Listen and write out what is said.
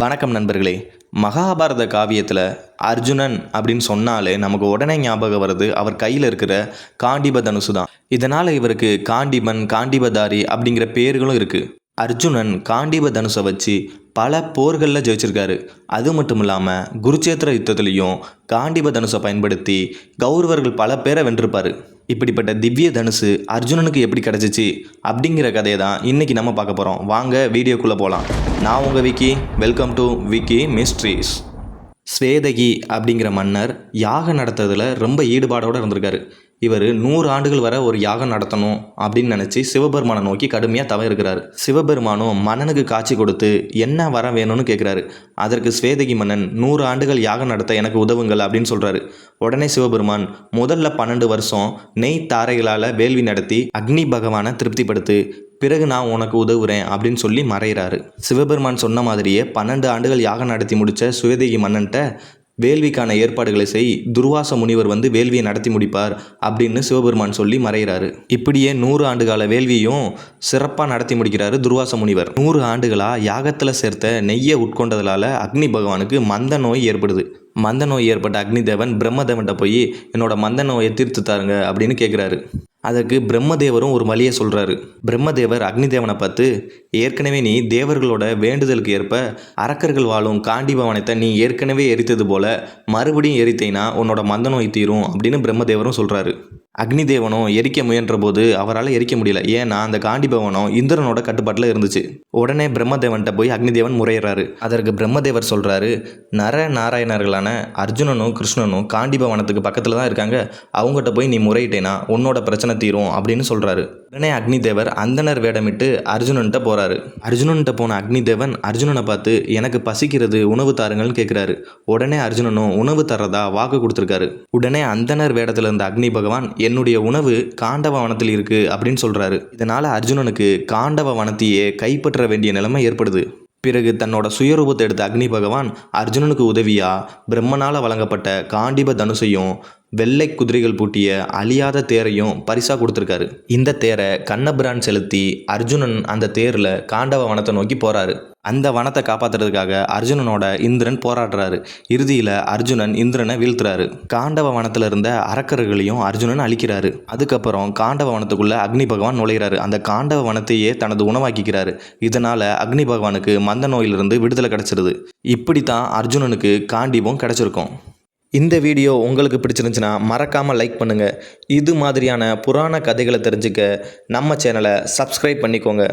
வணக்கம் நண்பர்களே. மகாபாரத காவியத்தில் அர்ஜுனன் அப்படின்னு சொன்னாலே நமக்கு உடனே ஞாபகம் வருது அவர் கையில் இருக்கிற காண்டிப தனுசு தான் இதனால் இவருக்கு காண்டிபன் காண்டிபதாரி அப்படிங்கிற பேர்களும் இருக்குது அர்ஜுனன் காண்டிப தனுசை வச்சு பல போர்களில் ஜெயிச்சிருக்காரு. அது மட்டும் இல்லாமல் குருச்சேத்திர யுத்தத்துலேயும் காண்டீப தனுசை பயன்படுத்தி கௌரவர்கள் பல பேரை வென்றிருப்பார். இப்படிப்பட்ட திவ்ய தனுசு அர்ஜுனனுக்கு எப்படி கிடச்சிச்சு அப்படிங்கிற கதையை தான் இன்றைக்கி நம்ம பார்க்க போகிறோம் வாங்க வீடியோக்குள்ளே போகலாம் நான் உங்கள் Vicky welcome to Vicky mysteries ஸ்வேதகி அப்படிங்கிற மன்னர் யாகம் நடத்துறதுல ரொம்ப ஈடுபாடோடு இருந்திருக்காரு. இவர் நூறு ஆண்டுகள் வரை ஒரு யாகம் நடத்தணும் அப்படின்னு நினச்சி சிவபெருமானை நோக்கி கடுமையாக தவ இருக்கிறாரு சிவபெருமானும் மன்னனுக்கு காட்சி கொடுத்து என்ன வர வேணும்னு கேட்குறாரு அதற்கு ஸ்வேதகி மன்னன் நூறு ஆண்டுகள் யாகம் நடத்த எனக்கு உதவுங்கள் அப்படின்னு சொல்கிறாரு உடனே சிவபெருமான் முதல்ல பன்னெண்டு வருஷம் நெய் தாரைகளால் வேள்வி நடத்தி அக்னி பகவானை திருப்திப்படுத்து பிறகு நான் உனக்கு உதவுறேன் அப்படின்னு சொல்லி மறைகிறாரு சிவபெருமான் சொன்ன மாதிரியே பன்னெண்டு ஆண்டுகள் யாகம் நடத்தி முடித்த சுவேதகி மன்னன்ட்ட வேள்விக்கான ஏற்பாடுகளை செய் துர்வாச முனிவர் வந்து வேள்வியை நடத்தி முடிப்பார் அப்படின்னு சிவபெருமான் சொல்லி மறைகிறாரு இப்படியே நூறு ஆண்டுகால வேள்வியும் சிறப்பாக நடத்தி முடிக்கிறாரு துர்வாச முனிவர். நூறு ஆண்டுகளாக யாகத்தில் சேர்த்த நெய்யை உட்கொண்டதுனால அக்னி பகவானுக்கு மந்த நோய் ஏற்படுது. மந்த நோய் ஏற்பட்ட அக்னிதேவன் பிரம்மதேவன்கிட்ட போய் என்னோட மந்த நோயை தீர்த்து தாருங்க அப்படின்னு கேட்குறாரு அதற்கு பிரம்மதேவரும் ஒரு வழியை சொல்கிறாரு பிரம்மதேவர் அக்னிதேவனை பார்த்து ஏற்கனவே நீ தேவர்களோட வேண்டுதலுக்கு ஏற்ப அரக்கர்கள் வாழும் காண்டி பவனத்தை நீ ஏற்கனவே எரித்தது போல மறுபடியும் எரித்தேனா உன்னோட மந்த நோய் தீரும் அப்படின்னு பிரம்மதேவரும் சொல்கிறாரு அக்னிதேவனும் எரிக்க முயன்ற போது அவரால் எரிக்க முடியல. ஏன்னா அந்த காண்டிபவனம் இந்திரனோட கட்டுப்பாட்டில் இருந்துச்சு. உடனே பிரம்மதேவன்கிட்ட போய் அக்னிதேவன் முறையிறாரு. அதற்கு பிரம்மதேவர் சொல்கிறாரு நர நாராயணர்களான அர்ஜுனனும் கிருஷ்ணனும் காண்டி பவனத்துக்கு பக்கத்தில் தான் இருக்காங்க. அவங்ககிட்ட போய் நீ முறையிட்டேனா உன்னோட பிரச்சனை தீரும் அப்படின்னு சொல்கிறாரு உடனே அக்னிதேவர் அந்தனர் வேடமிட்டு அர்ஜுனன்ட்ட போகிறாரு அர்ஜுனன்ட்ட போன அக்னிதேவன் அர்ஜுனனை பார்த்து எனக்கு பசிக்கிறது உணவு தாருங்கள்னு கேட்குறாரு உடனே அர்ஜுனனும் உணவு தர்றதா வாக்கு கொடுத்துருக்காரு. உடனே அந்தனர் வேடத்தில் இருந்த அக்னி பகவான் என்னுடைய உணவு காண்டவ வனத்தில் இருக்குது அப்படின்னு சொல்கிறாரு இதனால் அர்ஜுனனுக்கு காண்டவ வனத்தையே கைப்பற்ற வேண்டிய நிலைமை ஏற்படுது. பிறகு தன்னோட சுயரூபத்தை எடுத்த அக்னி பகவான் அர்ஜுனனுக்கு உதவியா பிரம்மனால் வழங்கப்பட்ட காண்டிப தனுசையும் வெள்ளை குதிரைகள் பூட்டிய அழியாத தேரையும் பரிசாக கொடுத்துருக்காரு. இந்த தேரை கண்ணபிரான் செலுத்தி அர்ஜுனன் அந்த தேரில் காண்டவ வனத்தை நோக்கி போகிறாரு அந்த வனத்தை காப்பாற்றுறதுக்காக அர்ஜுனனோட இந்திரன் போராடுறாரு. இறுதியில் அர்ஜுனன் இந்திரனை வீழ்த்துறாரு. காண்டவ வனத்தில் இருந்த அரக்கர்களையும் அர்ஜுனன் அழிக்கிறாரு. அதுக்கப்புறம் காண்டவ வனத்துக்குள்ள அக்னி பகவான் நுழைகிறாரு அந்த காண்டவ வனத்தையே தனது உணவாக்கிக்கிறாரு. இதனால் அக்னி பகவானுக்கு மந்த நோயிலிருந்து விடுதலை கிடைச்சிருது. இப்படி தான் அர்ஜுனனுக்கு காண்டிபம் கிடைச்சிருக்கும். இந்த வீடியோ உங்களுக்கு பிடிச்சிருந்துச்சுன்னா மறக்காமல் லைக் பண்ணுங்கள் இது மாதிரியான புராண கதைகளை தெரிஞ்சுக்க நம்ம சேனலை சப்ஸ்கிரைப் பண்ணிக்கோங்க.